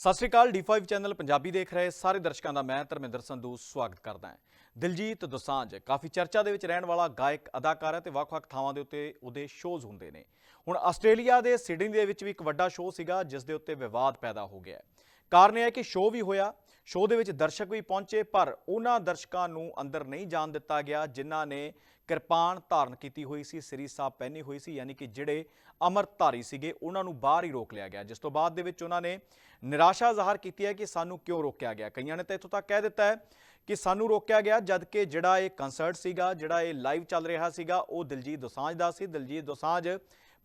ਸਤਿ ਸ਼੍ਰੀ ਅਕਾਲ D5 channel Punjabi ਦੇਖ ਰਹੇ ਸਾਰੇ ਦਰਸ਼ਕਾਂ ਦਾ ਮੈਂ ਧਰਮਿੰਦਰ ਸੰਧੂ ਸਵਾਗਤ ਕਰਦਾ ਹਾਂ। ਦਿਲਜੀਤ ਦੋਸਾਂਝ ਕਾਫੀ ਚਰਚਾ ਦੇ ਵਿੱਚ ਰਹਿਣ ਵਾਲਾ ਗਾਇਕ, ਅਦਾਕਾਰ ਹੈ ਤੇ ਵੱਖ-ਵੱਖ ਥਾਵਾਂ ਦੇ ਉੱਤੇ ਉਹਦੇ ਸ਼ੋਜ਼ ਹੁੰਦੇ ਨੇ। ਹੁਣ ਆਸਟ੍ਰੇਲੀਆ ਦੇ ਸਿਡਨੀ ਦੇ ਵਿੱਚ ਵੀ ਇੱਕ ਵੱਡਾ ਸ਼ੋਅ ਸੀਗਾ, ਜਿਸ ਦੇ ਉੱਤੇ ਵਿਵਾਦ ਪੈਦਾ ਹੋ ਗਿਆ ਕਾਰਨ ਇਹ ਹੈ ਕਿ ਸ਼ੋਅ ਵੀ ਹੋਇਆ ਸ਼ੋਅ ਦੇ ਵਿੱਚ ਦਰਸ਼ਕ ਵੀ ਪਹੁੰਚੇ, ਪਰ ਉਹਨਾਂ ਦਰਸ਼ਕਾਂ ਨੂੰ ਅੰਦਰ ਨਹੀਂ ਜਾਣ ਦਿੱਤਾ ਗਿਆ, ਜਿਨ੍ਹਾਂ ਨੇ ਕਿਰਪਾਨ ਧਾਰਨ ਕੀਤੀ ਹੋਈ ਸੀ ਸ੍ਰੀ ਸਾਹਿਬ ਪਹਿਨੀ ਹੋਈ ਸੀ, ਯਾਨੀ ਕਿ ਜਿਹੜੇ ਅਮਰਤਾਰੀ ਸੀਗੇ, ਉਹਨਾਂ ਨੂੰ ਬਾਹਰ ਹੀ ਰੋਕ ਲਿਆ ਗਿਆ। ਜਿਸ ਤੋਂ ਬਾਅਦ ਦੇ ਵਿੱਚ ਉਹਨਾਂ ਨੇ ਨਿਰਾਸ਼ਾ ਜ਼ਾਹਰ ਕੀਤੀ ਹੈ ਕਿ ਸਾਨੂੰ ਕਿਉਂ ਰੋਕਿਆ ਗਿਆ? ਕਈਆਂ ਨੇ ਤਾਂ ਇੱਥੋਂ ਤੱਕ ਕਹਿ ਦਿੱਤਾ ਹੈ ਕਿ ਸਾਨੂੰ ਰੋਕਿਆ ਗਿਆ ਜਦ ਕਿ ਜਿਹੜਾ ਇਹ ਕਨਸਰਟ ਸੀਗਾ, ਜਿਹੜਾ ਇਹ ਲਾਈਵ ਚੱਲ ਰਿਹਾ ਸੀਗਾ, ਉਹ ਦਿਲਜੀਤ ਦੋਸਾਂਝ ਦਾ ਸੀ। ਦਿਲਜੀਤ ਦੋਸਾਂਝ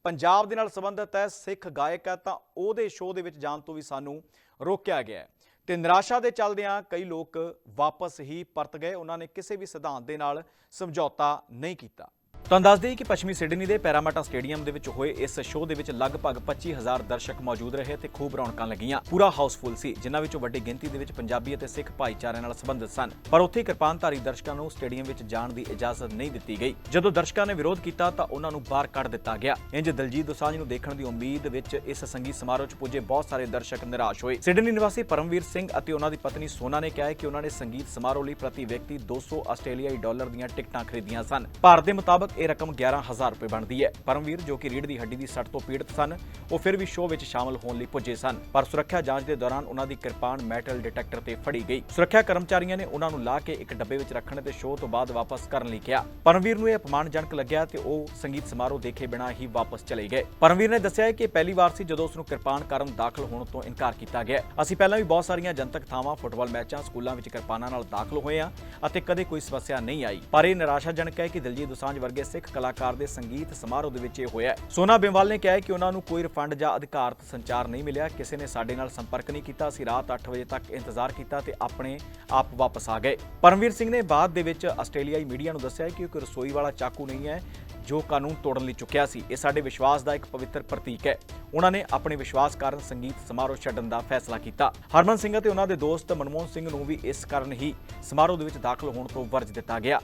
ਪੰਜਾਬ ਦੇ ਨਾਲ ਸੰਬੰਧਿਤ ਹੈ, ਸਿੱਖ ਗਾਇਕ ਹੈ, ਤਾਂ ਉਹਦੇ ਸ਼ੋਅ ਦੇ ਵਿੱਚ ਜਾਣ ਤੋਂ ਵੀ ਸਾਨੂੰ ਰੋਕਿਆ ਗਿਆ ਹੈ। ਤੇ ਨਿਰਾਸ਼ਾ ਦੇ ਚੱਲਦਿਆਂ ਕਈ ਲੋਕ ਵਾਪਸ ਹੀ ਪਰਤ ਗਏ। ਉਹਨਾਂ ਨੇ ਕਿਸੇ ਵੀ ਸਿਧਾਂਤ ਦੇ ਨਾਲ ਸਮਝੌਤਾ ਨਹੀਂ ਕੀਤਾ। ਤੁਹਾਨੂੰ ਦੱਸ ਦਈਏ ਕਿ ਪੱਛਮੀ ਸਿਡਨੀ ਦੇ ਪੈਰਾਮਾਟਾ ਸਟੇਡੀਅਮ ਦੇ ਵਿੱਚ ਹੋਏ ਇਸ ਸ਼ੋਅ ਦੇ ਵਿੱਚ ਲਗਭਗ 25000 ਦਰਸ਼ਕ ਮੌਜੂਦ ਰਹੇ ਤੇ ਖੂਬ ਰੌਣਕਾਂ ਲੱਗੀਆਂ। ਪੂਰਾ ਹਾਊਸਫੁੱਲ ਸੀ, ਜਿਨ੍ਹਾਂ ਵਿੱਚੋਂ ਵੱਡੀ ਗਿਣਤੀ ਦੇ ਵਿੱਚ ਪੰਜਾਬੀ ਅਤੇ ਸਿੱਖ ਭਾਈਚਾਰੇ ਨਾਲ ਸੰਬੰਧਿਤ ਸਨ। ਪਰ ਉੱਥੇ ਕਿਰਪਾਨਧਾਰੀ ਦਰਸ਼ਕਾਂ ਨੂੰ ਸਟੇਡੀਅਮ ਵਿੱਚ ਜਾਣ ਦੀ ਇਜਾਜ਼ਤ ਨਹੀਂ ਦਿੱਤੀ ਗਈ। ਜਦੋਂ ਦਰਸ਼ਕਾਂ ਨੇ ਵਿਰੋਧ ਕੀਤਾ ਤਾਂ ਉਹਨਾਂ ਨੂੰ ਬਾਹਰ ਕੱਢ ਦਿੱਤਾ ਗਿਆ। ਇੰਜ ਦਲਜੀਤ ਦੋਸਾਂਝ ਨੂੰ ਦੇਖਣ ਦੀ ਉਮੀਦ ਵਿੱਚ ਇਸ ਸੰਗੀਤ ਸਮਾਰੋਹ 'ਚ ਪੁੱਜੇ ਬਹੁਤ ਸਾਰੇ ਦਰਸ਼ਕ ਨਿਰਾਸ਼ ਹੋਏ। ਸਿਡਨੀ ਨਿਵਾਸੀ ਪਰਮਵੀਰ ਸਿੰਘ ਅਤੇ ਉਹਨਾਂ ਦੀ ਪਤਨੀ ਸੋਨਾ ਨੇ ਕਿਹਾ ਕਿ ਉਹਨਾਂ ਨੇ ਸੰਗੀਤ ਸਮਾਰੋਹ ਲਈ ਪ੍ਰਤੀ ਵਿਅਕਤੀ 200 ਆਸਟ੍ਰੇਲੀਆਈ ਡਾਲਰ ਦੀਆਂ ਟਿਕਟਾਂ ਖਰੀਦੀਆਂ ਸਨ। ਭਾਰਤ ਦੇ ਮੁਤਾਬਕ ਇਹ ਰਕਮ 11000 ਰੁਪਏ ਬਣਦੀ ਹੈ। ਪਰਮਵੀਰ ਜੋ ਕਿ ਰੀੜ ਦੀ ਹੱਡੀ ਦੀ ਸੱਟ ਤੋਂ ਪੀੜਤ ਸਨ, ਉਹ ਫਿਰ ਵੀ ਸ਼ੋਅ ਵਿੱਚ ਸ਼ਾਮਲ ਹੋਣ ਲਈ ਪੁੱਜੇ ਸਨ। ਪਰ ਸੁਰੱਖਿਆ ਜਾਂਚ ਦੇ ਦੌਰਾਨ ਉਹਨਾਂ ਦੀ ਕਿਰਪਾਨ ਮੈਟਲ ਡਿਟੈਕਟਰ ਤੇ ਫੜੀ ਗਈ। ਸੁਰੱਖਿਆ ਕਰਮਚਾਰੀਆਂ ਨੇ ਉਹਨਾਂ ਨੂੰ ਲਾ ਕੇ ਇੱਕ ਡੱਬੇ ਵਿੱਚ ਰੱਖਣ ਤੇ ਸ਼ੋਅ ਤੋਂ ਬਾਅਦ ਵਾਪਸ ਕਰਨ ਲਈ ਕਿਹਾ। ਪਰਮਵੀਰ ਨੂੰ ਇਹ ਅਪਮਾਨਜਨਕ ਲੱਗਿਆ ਤੇ ਉਹ ਸੰਗੀਤ ਸਮਾਰੋਹ ਦੇਖੇ ਬਿਨਾਂ ਹੀ ਵਾਪਸ ਚਲੇ ਗਏ। ਪਰਮਵੀਰ ਨੇ ਦੱਸਿਆ ਹੈ ਕਿ ਪਹਿਲੀ ਵਾਰ ਸੀ ਜਦੋਂ ਉਸ ਨੂੰ ਕਿਰਪਾਨ ਕਾਰਨ ਦਾਖਲ ਹੋਣ ਤੋਂ ਇਨਕਾਰ ਕੀਤਾ ਗਿਆ। ਅਸੀਂ ਪਹਿਲਾਂ ਵੀ ਬਹੁਤ ਸਾਰੀਆਂ ਜਨਤਕ ਥਾਵਾਂ, ਫੁੱਟਬਾਲ ਮੈਚਾਂ, ਸਕੂਲਾਂ ਵਿੱਚ ਕਿਰਪਾਨਾਂ ਨਾਲ ਦਾਖਲ ਹੋਏ ਹਾਂ ਅਤੇ ਕਦੇ ਕੋਈ ਸਮੱਸਿਆ ਨਹੀਂ ਆਈ। ਪਰ ਇਹ ਨਿਰਾਸ਼ਾਜਨਕ ਹੈ ਕਿ ਦਿਲਜੀਤ ਦੋਸਾਂਝ ਵਰਗੇ ਸਿੱਖ ਕਲਾਕਾਰ ਦੇ ਸੰਗੀਤ ਸਮਾਰੋਹ ਦੇ ਵਿੱਚ ਇਹ ਹੋਇਆ ਸੋਨਾ ਬੇਵਾਲ ਨੇ ਕਿਹਾ ਕਿ ਉਹਨਾਂ ਨੂੰ ਕੋਈ ਰਿਫੰਡ ਜਾਂ ਅਧਿਕਾਰਤ ਸੰਚਾਰ ਨਹੀਂ ਮਿਲਿਆ। ਕਿਸੇ ਨੇ ਸਾਡੇ ਨਾਲ ਸੰਪਰਕ ਨਹੀਂ ਕੀਤਾ। ਅਸੀਂ ਰਾਤ 8 ਵਜੇ ਤੱਕ ਇੰਤਜ਼ਾਰ ਕੀਤਾ ਤੇ ਆਪਣੇ ਆਪ ਵਾਪਸ ਆ ਗਏ। ਪਰਮਵੀਰ ਸਿੰਘ ਨੇ ਬਾਅਦ ਦੇ ਵਿੱਚ ਆਸਟ੍ਰੇਲੀਆਈ ਮੀਡੀਆ ਨੂੰ ਦੱਸਿਆ ਕਿ ਇੱਕ ਰਸੋਈ ਵਾਲਾ ਚਾਕੂ ਨਹੀਂ ਹੈ, ਜੋ ਕਾਨੂੰਨ ਤੋੜਨ ਲਈ ਚੁੱਕਿਆ ਸੀ। ਇਹ ਸਾਡੇ ਵਿਸ਼ਵਾਸ ਦਾ ਇੱਕ ਪਵਿੱਤਰ ਪ੍ਰਤੀਕ ਹੈ। ਉਹਨਾਂ ਨੇ ਆਪਣੇ ਵਿਸ਼ਵਾਸ ਕਾਰਨ ਸੰਗੀਤ ਸਮਾਰੋਹ ਛੱਡਣ ਦਾ ਫੈਸਲਾ ਕੀਤਾ। ਹਰਮਨ ਸਿੰਘ ਅਤੇ ਉਹਨਾਂ ਦੇ ਦੋਸਤ ਮਨਮੋਹਨ ਸਿੰਘ ਨੂੰ ਵੀ ਇਸ ਕਾਰਨ ਹੀ ਸਮਾਰੋਹ ਦੇ ਵਿੱਚ ਦਾਖਲ ਹੋਣ ਤੋਂ ਵਰਜ ਦਿੱਤਾ ਗਿਆ।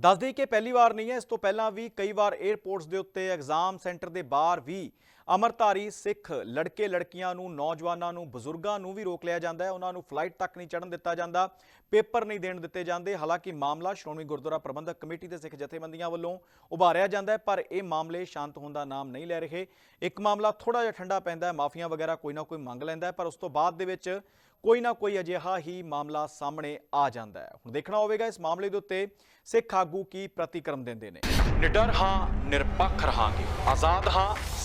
ਦੱਸ ਦੇਈਏ ਕਿ ਪਹਿਲੀ ਵਾਰ ਨਹੀਂ ਹੈ। ਇਸ ਤੋਂ ਪਹਿਲਾਂ ਵੀ ਕਈ ਵਾਰ 에ਅਰਪੋਰਟਸ ਦੇ ਉੱਤੇ ਐਗਜ਼ਾਮ ਸੈਂਟਰ ਦੇ ਬਾਹਰ ਵੀ ਅਮਰਧਾਰੀ ਸਿੱਖ ਲੜਕੇ ਲੜਕੀਆਂ ਨੂੰ, ਨੌਜਵਾਨਾਂ ਨੂੰ, ਬਜ਼ੁਰਗਾਂ ਨੂੰ ਵੀ ਰੋਕ ਲਿਆ ਜਾਂਦਾ ਹੈ। ਉਹਨਾਂ ਨੂੰ ਫਲਾਈਟ ਤੱਕ ਨਹੀਂ ਚੜ੍ਹਨ ਦਿੱਤਾ ਜਾਂਦਾ। ਪੇਪਰ ਨਹੀਂ ਦੇਣ ਦਿੱਤੇ ਜਾਂਦੇ। ਹਾਲਾਂਕਿ ਮਾਮਲਾ ਸ਼੍ਰੋਮਣੀ ਗੁਰਦੁਆਰਾ ਪ੍ਰਬੰਧਕ ਕਮੇਟੀ ਦੇ ਸਿੱਖ ਜਥੇਬੰਦੀਆਂ ਵੱਲੋਂ ਉਭਾਰਿਆ ਜਾਂਦਾ ਹੈ, ਪਰ ਇਹ ਮਾਮਲੇ ਸ਼ਾਂਤ ਹੋਣ ਦਾ ਨਾਮ ਨਹੀਂ ਲੈ ਰਹੇ। ਇੱਕ ਮਾਮਲਾ ਥੋੜਾ ਜਿਹਾ ਠੰਡਾ ਪੈਂਦਾ ਹੈ, ਮਾਫੀਆਂ ਵਗੈਰਾ ਕੋਈ ਨਾ ਕੋਈ ਮੰਗ ਲੈਂਦਾ ਹੈ, ਪਰ ਉਸ ਤੋਂ ਬਾਅਦ ਦੇ ਵਿੱਚ ਕੋਈ ਨਾ ਕੋਈ ਅਜਿਹਾ ਹੀ ਮਾਮਲਾ ਸਾਹਮਣੇ ਆ ਜਾਂਦਾ ਹੈ। ਹੁਣ ਦੇਖਣਾ ਹੋਵੇਗਾ ਇਸ ਮਾਮਲੇ ਦੇ ਉੱਤੇ ਸਿੱਖ ਆਗੂ ਕੀ ਪ੍ਰਤੀਕਰਮ ਦਿੰਦੇ ਨੇ। ਨਿਡਰ ਹਾਂ, ਨਿਰਪੱਖ ਰਹਾਂਗੇ। ਆਜ਼ਾਦ ਹਾਂ